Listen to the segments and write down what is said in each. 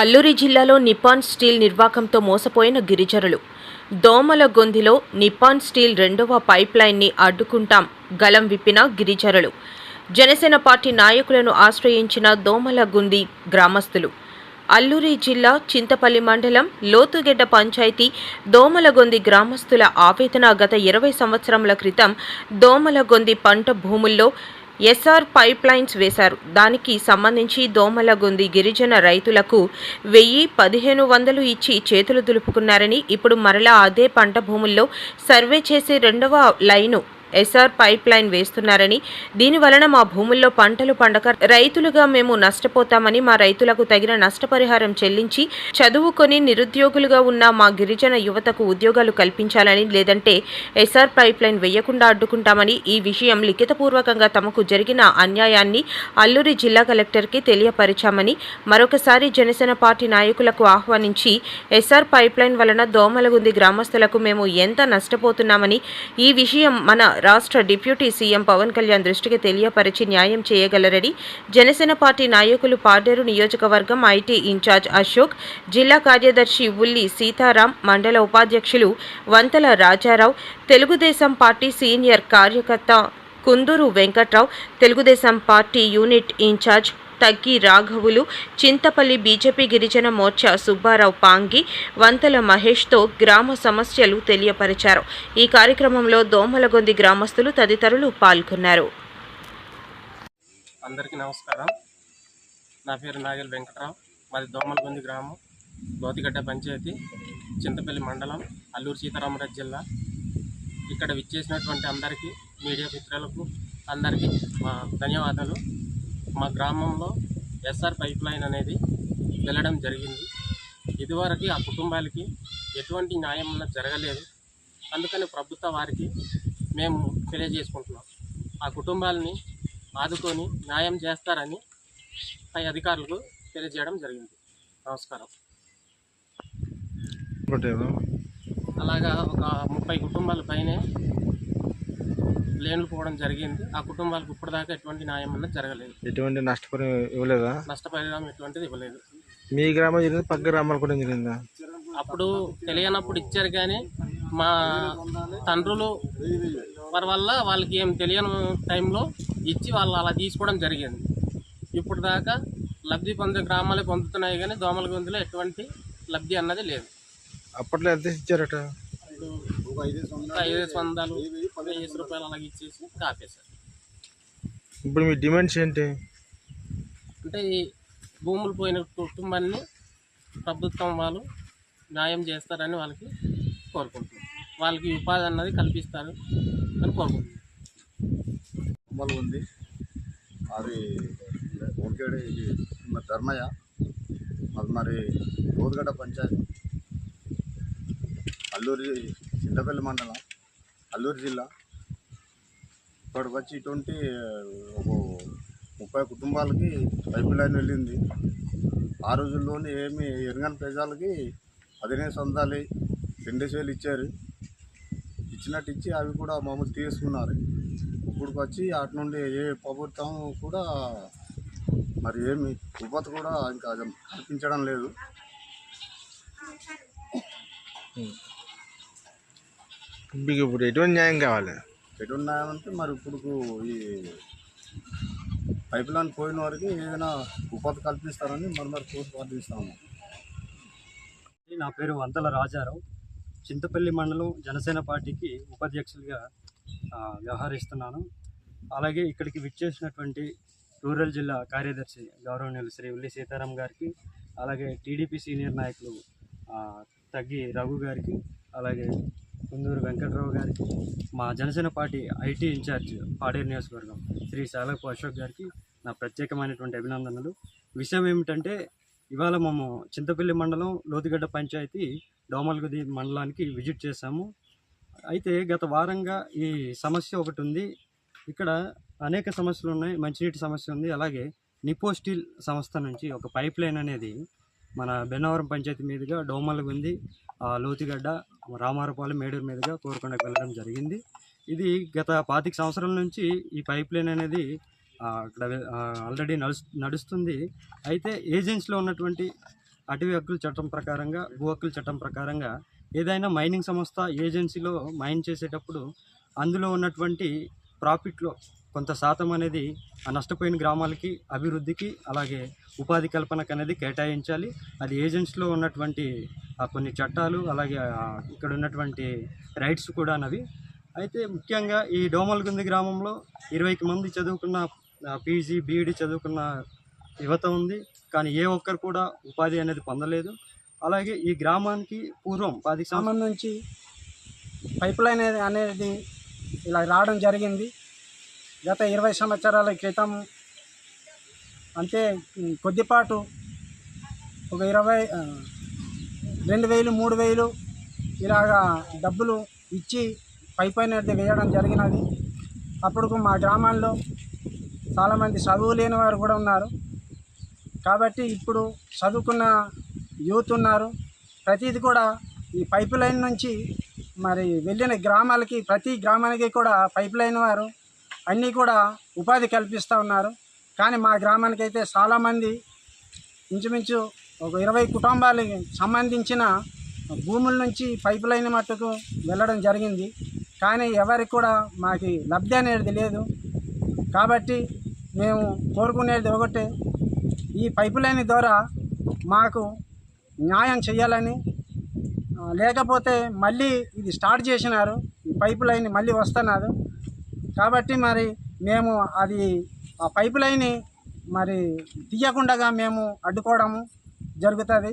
అల్లూరి జిల్లాలో Nippon steel నిర్వాకంతో మోసపోయిన గిరిజనులు. దోమల గొందిలో నిపాన్ స్టీల్ రెండవ పైప్ లైన్ని అడ్డుకుంటాం గలం విప్పిన గిరిజనులు. జనసేన పార్టీ నాయకులను ఆశ్రయించిన దోమల గుంది గ్రామస్తులు. అల్లూరి జిల్లా చింతపల్లి మండలం లోతుగెడ్డ పంచాయతీ దోమలగొంది గ్రామస్తుల ఆవేదన గత ఇరవై సంవత్సరముల క్రితం దోమలగొంది పంట భూముల్లో ఎస్ఆర్ పైప్ లైన్స్ వేశారు. దానికి సంబంధించి దోమలగొంది గిరిజన రైతులకు వెయ్యి పదిహేను వందలు ఇచ్చి చేతులు దులుపుకున్నారని ఇప్పుడు మరలా అదే పంట భూముల్లో సర్వే చేసి రెండవ line S R pipe line వేస్తున్నారని. దీని వలన మా భూముల్లో పంటలు పండక రైతులుగా మేము నష్టపోతామని మా రైతులకు తగిన నష్టపరిహారం చెల్లించి చదువుకొని నిరుద్యోగులుగా ఉన్న మా గిరిజన యువతకు ఉద్యోగాలు కల్పించాలని లేదంటే ఎస్ఆర్ పైప్ లైన్ వేయకుండా అడ్డుకుంటామని ఈ విషయం లిఖితపూర్వకంగా తమకు జరిగిన అన్యాయాన్ని అల్లూరి జిల్లా కలెక్టర్కి తెలియపరిచామని మరొకసారి జనసేన పార్టీ నాయకులకు ఆహ్వానించి ఎస్ఆర్ పైప్ లైన్ వలన దోమలగుంది గ్రామస్తులకు మేము ఎంత నష్టపోతున్నామని ఈ విషయం మన రాష్ట్ర డిప్యూటీ సీఎం పవన్ కళ్యాణ్ దృష్టికి తెలియపరిచి న్యాయం చేయగలరని జనసేన పార్టీ నాయకులు పాడేరు నియోజకవర్గం ఐటీ ఇన్ఛార్జ్ అశోక్ జిల్లా కార్యదర్శి ఉల్లి సీతారాం మండల ఉపాధ్యక్షులు వంతల రాజారావు తెలుగుదేశం పార్టీ సీనియర్ కార్యకర్త Kunduru Venkatrao Telugudesam party unit incharge తగ్గి రాఘవులు చింతపల్లి బీజేపీ గిరిజన మోర్చా సుబ్బారావు పాంగి వంతల మహేష్తో గ్రామ సమస్యలు తెలియపరిచారు. ఈ కార్యక్రమంలో దోమలగొంది గ్రామస్తులు తదితరులు పాల్గొన్నారు. అందరికీ నమస్కారం. నా పేరు నాగల్ వెంకట్రావు. మాది దోమలగొంది గ్రామం గోతిగడ్డ పంచాయతీ చింతపల్లి మండలం అల్లూరు సీతారామరాజు జిల్లా. ఇక్కడ విచ్చేసినటువంటి అందరికీ మీడియా మిత్రులకు అందరికీ మా ధన్యవాదాలు. మా గ్రామంలో ఎస్ఆర్ పైప్ లైన్ అనేది వెళ్ళడం జరిగింది. ఇదివరకు ఆ కుటుంబాలకి ఎటువంటి న్యాయం జరగలేదు. అందుకని ప్రభుత్వ వారికి మేము తెలియజేసుకుంటున్నాం. ఆ కుటుంబాలని ఆదుకొని న్యాయం చేస్తారని పై అధికారులకు తెలియజేయడం జరిగింది. నమస్కారం. అలాగా ఒక ముప్పై కుటుంబాల పైనే లేన్లు పోవడం జరిగింది. ఆ కుటుంబాలకు ఇప్పటిదాకా ఎటువంటి న్యాయం అన్నది జరగలేదు. ఎటువంటి నష్టపరిహారం ఇవ్వలేదా? నష్టపరిహారం ఎటువంటిది ఇవ్వలేదు. మీ గ్రామం జరిగింది? పక్క గ్రామాలు కూడా జరిగిందా? అప్పుడు తెలియనప్పుడు ఇచ్చారు కానీ మా తండ్రులు వారి వల్ల వాళ్ళకి ఏం తెలియని టైంలో ఇచ్చి వాళ్ళు అలా తీసుకోవడం జరిగింది. ఇప్పుడు దాకా లబ్ధి పొందే గ్రామాలే పొందుతున్నాయి కానీ దోమల గొంతులో ఎటువంటి లబ్ధి అన్నది లేదు. అప్పట్లో ఎంత ఇచ్చారట? ఒక ఐదు వందలు వెయ్యి రూపాయలు అలాగే ఇచ్చేసి కాపేశారు ఇప్పుడు మీ డిమాండ్స్ ఏంటి? అంటే ఈ భూములు పోయిన కుటుంబాన్ని ప్రభుత్వం వాళ్ళు న్యాయం చేస్తారని వాళ్ళకి కోరుకుంటున్నాం వాళ్ళకి ఉపాధి అన్నది కల్పిస్తారు అని కోరుకుంటున్నాం బొమ్మలు ఉంది. అది ఓకేడే ఇది మరి ధర్మయ్య అది మరి రోదగడ్డ పంచాయతీ. అల్లూరి చింతపల్లి మండలం అల్లూరు జిల్లా. ఇక్కడికి వచ్చి ఇటువంటి ఒక ముప్పై కుటుంబాలకి పైపు లైన్ వెళ్ళింది. ఆ రోజుల్లోనే ఏమి ఎరగని ప్రజలకి పదిహేను వందలు రెండేసేలు వేలు ఇచ్చారు. ఇచ్చినట్టు ఇచ్చి అవి కూడా మామూలు తీసుకున్నారు ఇప్పుడు వచ్చి అటు నుండి ఏ ప్రభుత్వం కూడా మరి ఏమి ఉపత కూడా ఇంకా కల్పించడం లేదు. మీకు ఇప్పుడు ఎటువంటి న్యాయం కావాలి? ఎటు ఉన్నాయంటే మరి ఇప్పుడు ఈ పైప్ లైన్ పోయిన వారికి ఏదైనా ఉపాధి కల్పిస్తారని మరి మరి కోర్టు ప్రార్థిస్తాము నా పేరు వంతల రాజారావు. చింతపల్లి మండలం జనసేన పార్టీకి ఉపాధ్యక్షులుగా వ్యవహరిస్తున్నాను. అలాగే ఇక్కడికి విచ్చేసినటువంటి రూరల్ జిల్లా కార్యదర్శి గౌరవనీయులు శ్రీ ఉల్లి సీతారాం గారికి అలాగే టీడీపీ సీనియర్ నాయకులు తగ్గి రఘు గారికి అలాగే కుందూరు వెంకట్రావు గారికి మా Janasena party IT incharge Paderu నియోజకవర్గం శ్రీ శాలపు అశోక్ గారికి నా ప్రత్యేకమైనటువంటి అభినందనలు. విషయం ఏమిటంటే ఇవాళ మేము చింతపల్లి మండలం లోతుగడ్డ పంచాయతీ దోమలగుది మండలానికి విజిట్ చేశాము. అయితే గత వారంగా ఈ సమస్య ఒకటి ఉంది. ఇక్కడ అనేక సమస్యలు ఉన్నాయి మంచినీటి సమస్య ఉంది. అలాగే నిపో స్టీల్ సంస్థ నుంచి ఒక పైప్ లైన్ అనేది మన బెన్నవరం పంచాయతీ మీదుగా డోమలగుంది లోతిగడ్డ లోతుగడ్డ రామారపాలెం మేడూరు మీదుగా కోరుకొండకు వెళ్ళడం జరిగింది. ఇది గత పాతిక సంవత్సరాల నుంచి ఈ పైప్ లైన్ అనేది అక్కడ ఆల్రెడీ నడుస్తుంది. అయితే ఏజెన్సీలో ఉన్నటువంటి అటవీ హక్కుల చట్టం ప్రకారంగా భూ హక్కుల చట్టం ప్రకారంగా ఏదైనా మైనింగ్ సంస్థ ఏజెన్సీలో మైన్ చేసేటప్పుడు అందులో ఉన్నటువంటి ప్రాఫిట్లో కొంత శాతం అనేది ఆ నష్టపోయిన గ్రామాలకి అభివృద్ధికి అలాగే ఉపాధి కల్పనకు అనేది కేటాయించాలి. అది ఏజెన్సీలో ఉన్నటువంటి కొన్ని చట్టాలు అలాగే ఇక్కడ ఉన్నటువంటి రైట్స్ కూడా అవి అయితే ముఖ్యంగా ఈ డోమల్గుంది గ్రామంలో ఇరవైకి మంది చదువుకున్న పీజీ బీఈడి చదువుకున్న యువత ఉంది. కానీ ఏ ఒక్కరు కూడా ఉపాధి అనేది పొందలేదు. అలాగే ఈ గ్రామానికి పూర్వం పది సంబంధించి నుంచి పైప్ లైన్ అనేది ఇలా రావడం జరిగింది. గత ఇరవై సంవత్సరాల క్రితం అంతే కొద్దిపాటు ఒక ఇరవై రెండు వేలు మూడు వేలు ఇలాగా డబ్బులు ఇచ్చి పైప్ వేయడం జరిగినది. అప్పుడు మా గ్రామాల్లో చాలామంది చదువు లేని వారు కూడా ఉన్నారు. కాబట్టి ఇప్పుడు చదువుకున్న యూత్ ఉన్నారు. ప్రతిది కూడా ఈ పైప్ లైన్ నుంచి మరి వెళ్ళిన గ్రామాలకి ప్రతి గ్రామానికి కూడా పైప్ లైన్ వారు అన్నీ కూడా ఉపాధి కల్పిస్తూ ఉన్నారు. కానీ మా గ్రామానికి అయితే చాలామంది ఇంచుమించు ఒక ఇరవై కుటుంబాలకి సంబంధించిన భూముల నుంచి పైప్ లైన్ మట్టుకు వెళ్ళడం జరిగింది. కానీ ఎవరికి కూడా మాకు లబ్ధి అనేది లేదు. కాబట్టి మేము కోరుకునేది ఒకటే ఈ పైపు లైన్ ద్వారా మాకు న్యాయం చేయాలని లేకపోతే మళ్ళీ ఇది స్టార్ట్ చేసినారు. ఈ పైపు లైన్ మళ్ళీ వస్తున్నారు. కాబట్టి మరి మేము అది ఆ పైప్ లైన్ని మరి తీయకుండా మేము అడ్డుకోవడము జరుగుతుంది.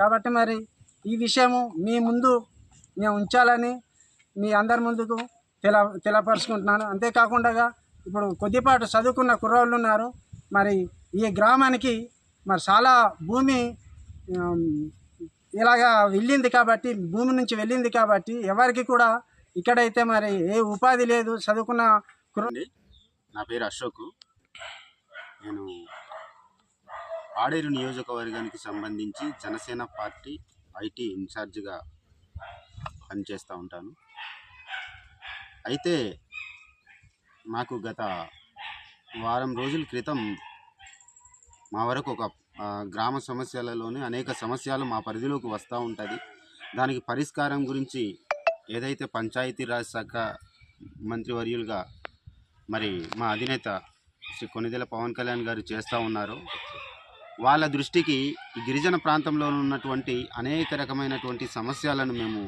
కాబట్టి మరి ఈ విషయము మీ ముందు మేము ఉంచాలని మీ అందరి ముందుకు తెల తెలపరుచుకుంటున్నాను. అంతేకాకుండా ఇప్పుడు కొద్దిపాటు చదువుకున్న కుర్రోళ్ళు ఉన్నారు. మరి ఈ గ్రామానికి మరి చాలా భూమి ఇలాగా వెళ్ళింది కాబట్టి భూమి నుంచి వెళ్ళింది కాబట్టి ఎవరికి కూడా ఇక్కడైతే మరి ఏ ఉపాధి లేదు చదువుకున్న నా పేరు అశోక్. నేను పాడేరు నియోజకవర్గానికి సంబంధించి జనసేన పార్టీ ఐటీ ఇన్ఛార్జిగా పనిచేస్తూ ఉంటాను. అయితే మాకు గత వారం రోజుల క్రితం మా వరకు ఒక గ్రామ సమస్యలలోని అనేక సమస్యలు మా పరిధిలోకి వస్తూ ఉంటుంది. దానికి పరిష్కారం గురించి ఏదైతే పంచాయతీరాజ్ శాఖ మంత్రివర్యులుగా మరి మా అధినేత శ్రీ కొనిదెల పవన్ కళ్యాణ్ గారు చేస్తూ ఉన్నారు వాళ్ళ దృష్టికి ఈ గిరిజన ప్రాంతంలో ఉన్నటువంటి అనేక రకమైనటువంటి సమస్యలను మేము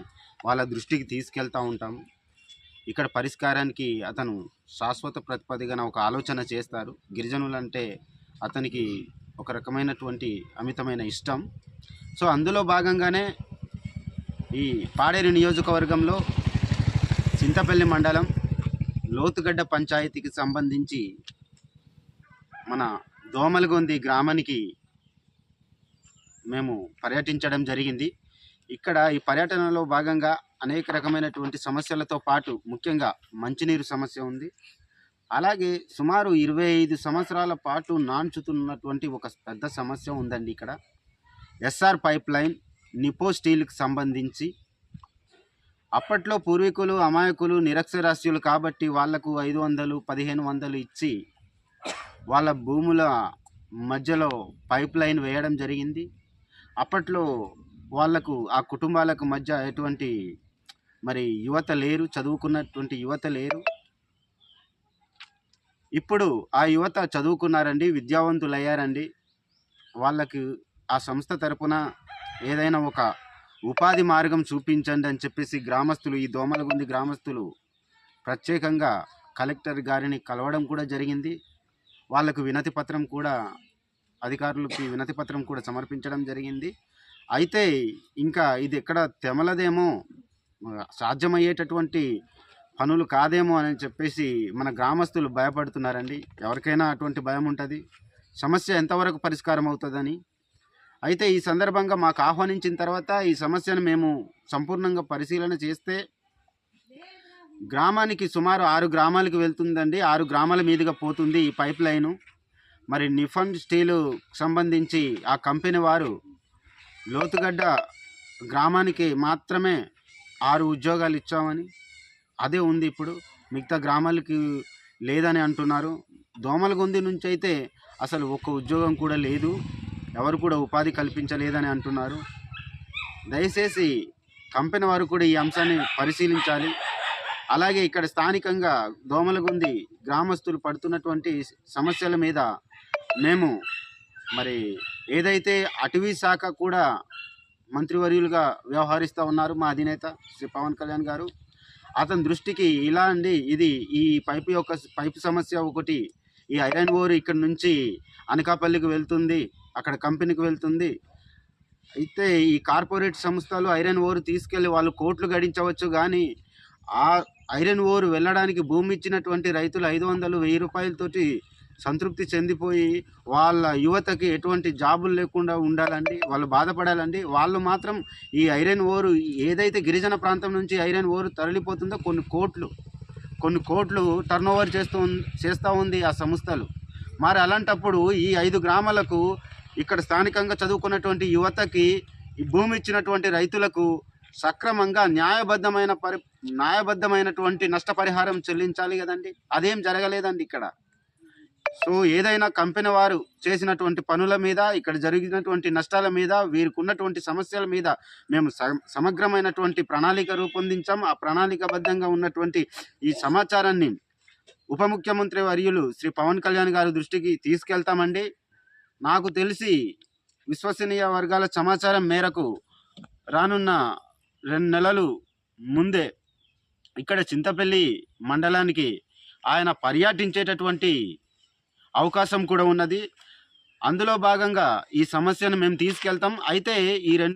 వాళ్ళ దృష్టికి తీసుకెళ్తూ ఉంటాం. ఇక్కడ పరిష్కారానికి అతను శాశ్వత ప్రతిపదిగన ఒక ఆలోచన చేస్తారు. గిరిజనులంటే అతనికి ఒక రకమైనటువంటి అమితమైన ఇష్టం. సో అందులో భాగంగానే ఈ పాడేరు నియోజకవర్గంలో చింతపల్లి మండలం లోతుగడ్డ పంచాయతీకి సంబంధించి మన దోమలగొంది గ్రామానికి మేము పర్యటించడం జరిగింది. ఇక్కడ ఈ పర్యటనలో భాగంగా అనేక రకమైనటువంటి సమస్యలతో పాటు ముఖ్యంగా మంచినీరు సమస్య ఉంది. అలాగే సుమారు ఇరవై ఐదు సంవత్సరాల పాటు నాంచుతున్నటువంటి ఒక పెద్ద సమస్య ఉందండి ఇక్కడ. S R pipe line Nippon స్టీల్కి సంబంధించి. అప్పట్లో పూర్వీకులు అమాయకులు నిరక్షరాస్యులు కాబట్టి వాళ్ళకు ఐదు వందలు పదిహేను వందలు ఇచ్చి వాళ్ళ భూముల మధ్యలో పైప్ లైన్ వేయడం జరిగింది. అప్పట్లో వాళ్ళకు ఆ కుటుంబాలకు మధ్య ఎటువంటి మరి యువత లేరు చదువుకున్నటువంటి యువత లేరు. ఇప్పుడు ఆ యువత చదువుకున్నారండి విద్యావంతులు అయ్యారండి వాళ్ళకి ఆ సంస్థ తరపున ఏదైనా ఒక ఉపాధి మార్గం చూపించండి అని చెప్పేసి గ్రామస్తులు ఈ దోమలగుంది గ్రామస్తులు ప్రత్యేకంగా కలెక్టర్ గారిని కలవడం కూడా జరిగింది. వాళ్ళకు వినతి పత్రం కూడా అధికారులకి వినతి పత్రం కూడా సమర్పించడం జరిగింది. అయితే ఇంకా ఇది ఎక్కడ తెమలదేమో సాధ్యమయ్యేటటువంటి పనులు కాదేమో అని చెప్పేసి మన గ్రామస్తులు భయపడుతున్నారండి. ఎవరికైనా అటువంటి భయం ఉంటుంది. సమస్య ఎంతవరకు పరిష్కారం అవుతుందని అయితే ఈ సందర్భంగా మాకు ఆహ్వానించిన తర్వాత ఈ సమస్యను మేము సంపూర్ణంగా పరిశీలన చేస్తే గ్రామానికి సుమారు ఆరు గ్రామాలకు వెళ్తుందండి. ఆరు గ్రామాల మీదుగా పోతుంది ఈ పైప్ లైను. మరి నిఫన్ స్టీలు సంబంధించి ఆ కంపెనీ వారు లోతుగడ్డ గ్రామానికి మాత్రమే ఆరు ఉద్యోగాలు ఇచ్చామని అదే ఉంది ఇప్పుడు. మిగతా గ్రామాలకి లేదని అంటున్నారు. దోమలగొంది నుంచి అయితే అసలు ఒక్క ఉద్యోగం కూడా లేదు. ఎవరు కూడా ఉపాధి కల్పించలేదని అంటున్నారు. దయచేసి కంపెనీ వారు కూడా ఈ అంశాన్ని పరిశీలించాలి. అలాగే ఇక్కడ స్థానికంగా దోమలగుంది గ్రామస్తులు పడుతున్నటువంటి సమస్యల మీద మేము మరి ఏదైతే అటవీ శాఖ కూడా మంత్రివర్యులుగా వ్యవహరిస్తూ ఉన్నారు మా అధినేత శ్రీ పవన్ కళ్యాణ్ గారు అతని దృష్టికి ఇలా అండి ఇది ఈ పైపు యొక్క పైపు సమస్య ఒకటి ఈ ఐరన్ ఓర్ ఇక్కడ నుంచి అనకాపల్లికి వెళ్తుంది. అక్కడ కంపెనీకి వెళ్తుంది. అయితే ఈ కార్పొరేట్ సంస్థలు ఐరన్ ఓర్ తీసుకెళ్ళి వాళ్ళు కోట్లు గడించవచ్చు కానీ ఆ ఐరన్ ఓర్ వెళ్ళడానికి భూమి ఇచ్చినటువంటి రైతులు ఐదు వందలు వెయ్యి రూపాయలతోటి సంతృప్తి చెందిపోయి వాళ్ళ యువతకి ఎటువంటి జాబులు లేకుండా ఉండాలండి వాళ్ళు బాధపడాలండి. వాళ్ళు మాత్రం ఈ ఐరన్ ఓరు ఏదైతే గిరిజన ప్రాంతం నుంచి ఐరన్ ఓరు తరలిపోతుందో కొన్ని కోట్లు కొన్ని కోట్లు టర్న్ ఓవర్ చేస్తూ చేస్తూ ఉంది ఆ సంస్థలు. మరి అలాంటప్పుడు ఈ ఐదు గ్రామాలకు ఇక్కడ స్థానికంగా చదువుకున్నటువంటి యువతకి ఈ భూమి ఇచ్చినటువంటి రైతులకు సక్రమంగా న్యాయబద్ధమైన పరి న్యాయబద్ధమైనటువంటి నష్టపరిహారం చెల్లించాలి కదండి. అదేం జరగలేదండి ఇక్కడ. సో ఏదైనా కంపెనీ వారు చేసినటువంటి పనుల మీద ఇక్కడ జరిగినటువంటి నష్టాల మీద వీరికి ఉన్నటువంటి సమస్యల మీద మేము సమగ్రమైనటువంటి ప్రణాళిక రూపొందించాం. ఆ ప్రణాళికబద్ధంగా ఉన్నటువంటి ఈ సమాచారాన్ని ఉప ముఖ్యమంత్రి వర్యులు శ్రీ పవన్ కళ్యాణ్ గారి దృష్టికి తీసుకెళ్తామండి. నాకు తెలిసి విశ్వసనీయ వర్గాల సమాచారం మేరకు రానున్న రెండు నెలలు ముందే ఇక్కడ చింతపల్లి మండలానికి ఆయన పర్యటించేటటువంటి అవకాశం కూడా ఉన్నది. అందులో భాగంగా ఈ సమస్యను మేము తీసుకెళ్తాం. అయితే ఈ రెండు